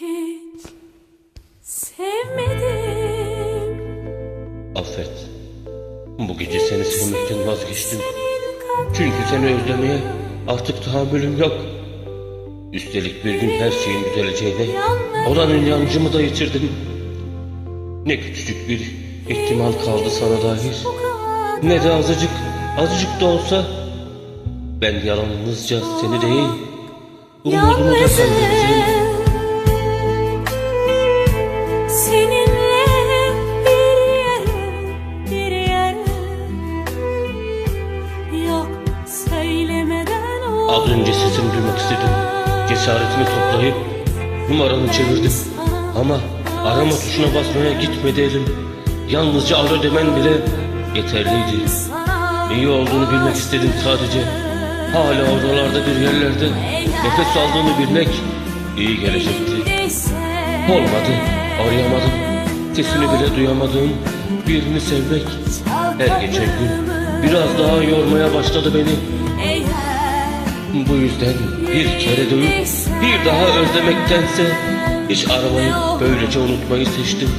hiç sevmedim. Affet. Bu gece seni sevmekten vazgeçtim. Çünkü seni özlemeye artık tahammülüm yok. Üstelik bir gün her şeyin düzeleceğine olan inancımı da yitirdim. Ne küçücük bir ihtimal kaldı sana dair. Ne de azıcık, azıcık da olsa ben yalnızca seni değil, umudumu da yalnızım. Seninle bir yere, bir yere Yok söylemeden ol. Az önce sesini duymak istedim. Cesaretimi toplayıp numaranı çevirdim. Ama arama tuşuna basmaya gitmedi elim. Yalnızca alo demen bile yeterliydi. İyi olduğunu bilmek istedim sadece. Hala oralarda bir yerlerde nefes aldığını bilmek iyi gelecekti. Olmadı, arayamadım. Sesini bile duyamadığım birini sevmek her geçen gün biraz daha yormaya başladı beni. Bu yüzden bir kere duyup bir daha özlemektense hiç aramayı böylece unutmayı seçtim.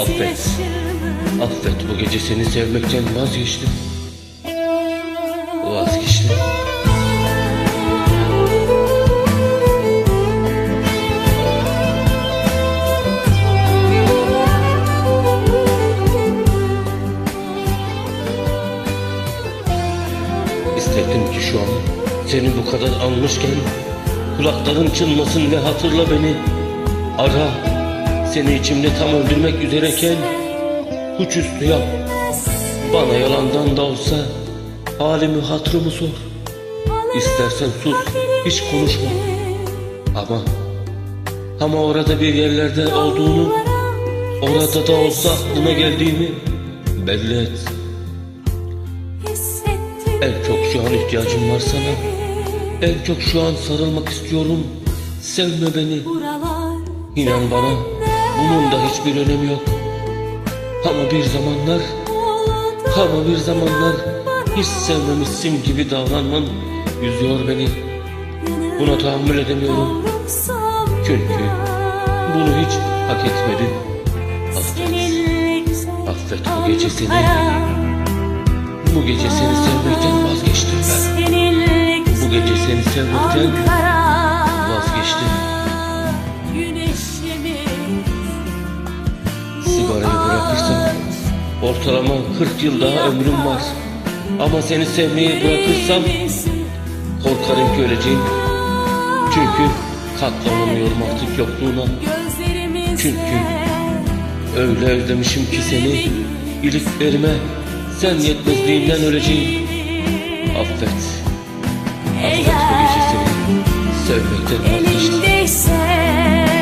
Affet. Affet bu gece seni sevmekten vazgeçtim. Vazgeçtim. Seni bu kadar almışken kulakların çınlasın ve hatırla beni. Ara seni içimde tam öldürmek üzereyken suçüstü yap. Bana yalandan da olsa halimi hatırımı sor. İstersen sus hiç konuşma. Ama ama orada bir yerlerde olduğunu orada da olsa aklına geldiğini belli et. En çok şu an ihtiyacım var sana. En çok şu an sarılmak istiyorum. Sevme beni. İnan bana bunun da hiçbir önemi yok. Ama bir zamanlar ama bir zamanlar hiç sevmemişsin gibi davranman üzüyor beni. Buna tahammül edemiyorum. Çünkü bunu hiç hak etmedim. Affet, affet bu gece seni. Bu gece seni sevmekten vazgeçtim ben. Bu gece seni sevmekten vazgeçtim. Sigarayı bırakırsam ortalama 40 yıl daha ömrüm var. Ama seni sevmeyi bırakırsam korkarım ki öleceğim. Çünkü katlanamıyorum artık yokluğuna. Çünkü öyle özlemişim ki seni iliklerime sen yetmezliğinden öleceğim. Affet. Affet bu gece seni sevmekten vazgeçtim.